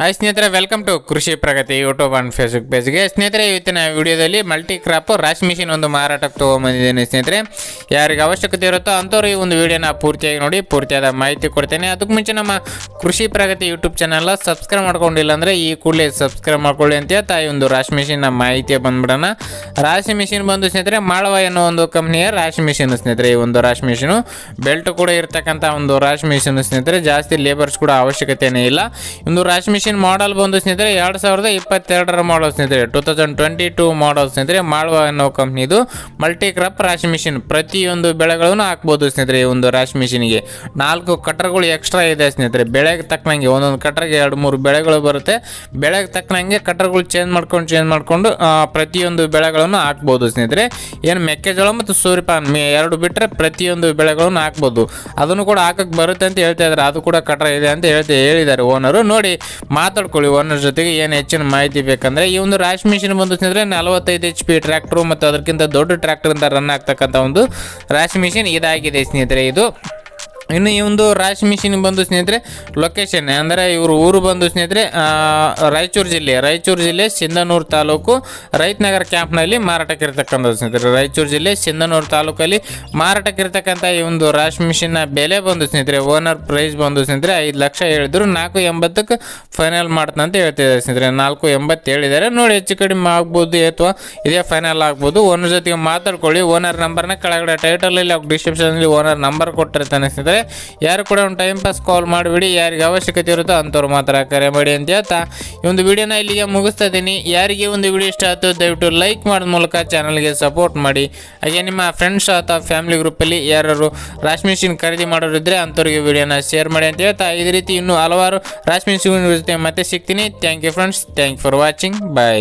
Hi ಸ್ನೇಹಿತರೆ welcome to Krishi Pragati YouTube and Facebook ಪೇಜ್ಗೆ ಸ್ನೇಹಿತರೆ, ಇವತ್ತಿನ ವಿಡಿಯೋದಲ್ಲಿ ಮಲ್ಟಿ ಕ್ರಾಪ್ ರಾಶಿ ಮಿಷಿನ್ ಒಂದು ಮಾರಾಟಕ್ಕೆ ತೊಗೊಂಬಂದಿದ್ದೇನೆ ಸ್ನೇಹಿತರೆ. ಯಾರಿಗೆ ಅವಶ್ಯಕತೆ ಇರುತ್ತೋ ಅಂಥವ್ರು ಈ ಒಂದು ವಿಡಿಯೋನ ಪೂರ್ತಿಯಾಗಿ ನೋಡಿ, ಪೂರ್ತಿಯಾದ ಮಾಹಿತಿ ಕೊಡ್ತೇನೆ. ಅದಕ್ಕೆ ಮುಂಚೆ ನಮ್ಮ ಕೃಷಿ ಪ್ರಗತಿ ಯೂಟ್ಯೂಬ್ ಚಾನಲ್ ಸಬ್ಸ್ಕ್ರೈಬ್ ಮಾಡ್ಕೊಂಡಿಲ್ಲ ಅಂದರೆ ಈ ಕೂಡಲೇ ಸಬ್ಸ್ಕ್ರೈಬ್ ಮಾಡ್ಕೊಳ್ಳಿ ಅಂತ ಹೇಳ್ತಾ ಈ ಒಂದು ರಾಶಿ ಮಿಷಿನ್ನ ಮಾಹಿತಿ ಬಂದ್ಬಿಡೋಣ. ರಾಶಿ ಮಿಷಿನ್ ಬಂದು ಸ್ನೇಹಿತರೆ, ಮಾಳವ ಅನ್ನೋ ಒಂದು ಕಂಪ್ನಿಯ ರಾಶಿ ಮಿಷಿನ್ ಸ್ನೇಹಿತರೆ. ಈ ಒಂದು ರಾಶಿ ಮಿಷಿನು ಬೆಲ್ಟ್ ಕೂಡ ಇರ್ತಕ್ಕಂಥ ಒಂದು ರಾಶಿ ಮಿಷಿನ್ ಸ್ನೇಹಿತರೆ. ಜಾಸ್ತಿ ಲೇಬರ್ಸ್ ಕೂಡ ಅವಶ್ಯಕತೆಯೇ ಇಲ್ಲ. ಒಂದು ರಾಶಿ ಮಾಡೆಲ್ ಬಂದು ಸ್ನೇಹಿತರೆ, ಎರಡು ಸಾವಿರದ ಇಪ್ಪತ್ತೆರಡರ ಮಾಡಲ್ ಸ್ನೇಹಿತರೆ. Two thousand twenty two model ಸ್ನೇಹಿತರೆ, ಮಾಳ್ವ ಅನ್ನೋ ಕಂಪ್ನಿದು ಮಲ್ಟಿ ಕ್ರಾಪ್ ರಾಶಿ ಮಿಷಿನ್ ಪ್ರತಿಯೊಂದು ಬೆಳೆಗಳನ್ನು ಹಾಕ್ಬೋದು ಸ್ನೇಹಿತರೆ ಈ ಒಂದು ರಾಶಿ ಮಿಷಿನ್ಗೆ ನಾಲ್ಕು ಕಟರ್ಗಳು ಎಕ್ಸ್ಟ್ರಾ ಇದೆ ಸ್ನೇಹಿತರೆ. ಬೆಳೆಗೆ ತಕ್ಕನಂಗೆ ಒಂದೊಂದು ಕಟರ್ಗೆ ಎರಡು ಮೂರು ಬೆಳೆಗಳು ಬರುತ್ತೆ. ಬೆಳೆಗೆ ತಕ್ಕನಂಗೆ ಕಟರ್ಗಳು ಚೇಂಜ್ ಮಾಡ್ಕೊಂಡು ಚೇಂಜ್ ಮಾಡಿಕೊಂಡು ಪ್ರತಿಯೊಂದು ಬೆಳೆಗಳನ್ನು ಹಾಕ್ಬೋದು ಸ್ನೇಹಿತರೆ. ಏನು ಮೆಕ್ಕೆಜೋಳ ಮತ್ತು ಸೂರ್ಯಪಾನ್ ಎರಡು ಬಿಟ್ಟರೆ ಪ್ರತಿಯೊಂದು ಬೆಳೆಗಳನ್ನು ಹಾಕ್ಬೋದು. ಅದನ್ನು ಕೂಡ ಹಾಕಕ್ಕೆ ಬರುತ್ತೆ ಅಂತ ಹೇಳ್ತಾ ಇದ್ದಾರೆ. ಅದು ಕೂಡ ಕಟ್ರ ಇದೆ ಅಂತ ಹೇಳ್ತಾ ಹೇಳಿದ್ದಾರೆ ಓನರು. ನೋಡಿ ಮಾತಾಡ್ಕೊಳ್ಳಿ ಓನರ್ ಜೊತೆಗೆ ಏನು ಹೆಚ್ಚಿನ ಮಾಹಿತಿ ಬೇಕಂದ್ರೆ ಈ ಒಂದು ರಾಶ್ ಮಿಷಿನ್ ಬಂದು ಸ್ನೇಹಿತರೆ ನಲವತ್ತೈದು ಎಚ್ ಪಿ ಟ್ರ್ಯಾಕ್ಟ್ರು ಮತ್ತು ಅದಕ್ಕಿಂತ ದೊಡ್ಡ ಟ್ರ್ಯಾಕ್ಟರಿಂದ ರನ್ ಆಗ್ತಕ್ಕಂಥ ಒಂದು ರಾಶಿ ಮಿಷಿನ್ ಇದಾಗಿದೆ ಸ್ನೇಹಿತರೆ ಇದು. ಇನ್ನು ಈ ಒಂದು ರಾಶಿ ಮಿಷಿನ್ ಬಂದು ಸ್ನೇಹಿತರೆ ಲೊಕೇಶನ್ ಅಂದರೆ ಇವರು ಊರು ಬಂದು ಸ್ನೇಹಿತರೆ ರಾಯಚೂರು ಜಿಲ್ಲೆ ರಾಯಚೂರು ಜಿಲ್ಲೆ ಸಿಂಧನೂರು ತಾಲೂಕು, ರೈತನಗರ ಕ್ಯಾಂಪ್ನಲ್ಲಿ ಮಾರಾಟಕ್ಕೆ ಇರ್ತಕ್ಕಂಥದ್ದು ಸ್ನೇಹಿತರೆ. ರಾಯಚೂರು ಜಿಲ್ಲೆ ಸಿಂಧನೂರು ತಾಲೂಕಲ್ಲಿ ಮಾರಾಟಕ್ಕೆ ಇರ್ತಕ್ಕಂಥ ಈ ಒಂದು ರಾಶಿ ಮಿಷಿನ್ನ ಬೆಲೆ ಬಂದು ಸ್ನೇಹಿತರೆ ಓನರ್ ಪ್ರೈಸ್ ಬಂದು ಸ್ನೇಹಿತರೆ ಐದು ಲಕ್ಷ ಹೇಳಿದ್ರು. ನಾಲ್ಕು ಎಂಬತ್ತಕ್ಕೆ ಫೈನಲ್ ಮಾಡ್ತಂತ ಹೇಳ್ತಿದ್ದಾರೆ ಸ್ನೇಹಿತರೆ. ನಾಲ್ಕು ಎಂಬತ್ತು ಹೇಳಿದ್ದಾರೆ. ನೋಡಿ ಹೆಚ್ಚು ಕಡಿಮೆ ಆಗ್ಬೋದು ಅಥವಾ ಇದೇ ಫೈನಲ್ ಆಗ್ಬೋದು. ಓನರ್ ಜೊತೆಗೆ ಮಾತಾಡ್ಕೊಳ್ಳಿ. ಓನರ್ ನಂಬರ್ನ ಕೆಳಗಡೆ ಟೈಟಲಲ್ಲಿ ಡಿಸ್ಕ್ರಿಪ್ಷನಲ್ಲಿ ಓನರ್ ನಂಬರ್ ಕೊಟ್ಟಿರ್ತಾನೆ ಸ್ನೇಹಿತರೆ. ಯಾರು ಕೂಡ ಒಂದು ಟೈಮ್ ಪಾಸ್ ಕಾಲ್ ಮಾಡಿಬಿಡಿ, ಯಾರಿಗೆ ಅವಶ್ಯಕತೆ ಇರುತ್ತೋ ಅಂಥವ್ರು ಮಾತ್ರ ಕರೆ ಮಾಡಿ ಅಂತ ಹೇಳ್ತಾ. ಈ ಒಂದು ವಿಡಿಯೋನ ಇಲ್ಲಿಗೆ ಮುಗಿಸ್ತಾ ಇದ್ದೀನಿ. ಯಾರಿಗೆ ಒಂದು ವಿಡಿಯೋ ಇಷ್ಟ ಆಯ್ತು, ದಯವಿಟ್ಟು ಲೈಕ್ ಮಾಡೋದ ಮೂಲಕ ಚಾನಲ್ಗೆ ಸಪೋರ್ಟ್ ಮಾಡಿ. ಹಾಗೆ ನಿಮ್ಮ ಫ್ರೆಂಡ್ಸ್ ಅಥವಾ ಫ್ಯಾಮಿಲಿ ಗ್ರೂಪಲ್ಲಿ ಯಾರು ರಾಶಿ ಮಿಷಿನ್ ಖರೀದಿ ಮಾಡೋರಿದ್ರೆ ಅಂಥವ್ರಿಗೆ ವಿಡಿಯೋನ ಶೇರ್ ಮಾಡಿ ಅಂತ ಹೇಳ್ತಾ. ಇದೇ ರೀತಿ ಇನ್ನೂ ಹಲವಾರು ರಾಶಿ ಮಿಷಿನ್ ಜೊತೆ ಮತ್ತೆ ಸಿಗ್ತೀನಿ. Thank you friends thank for watching bye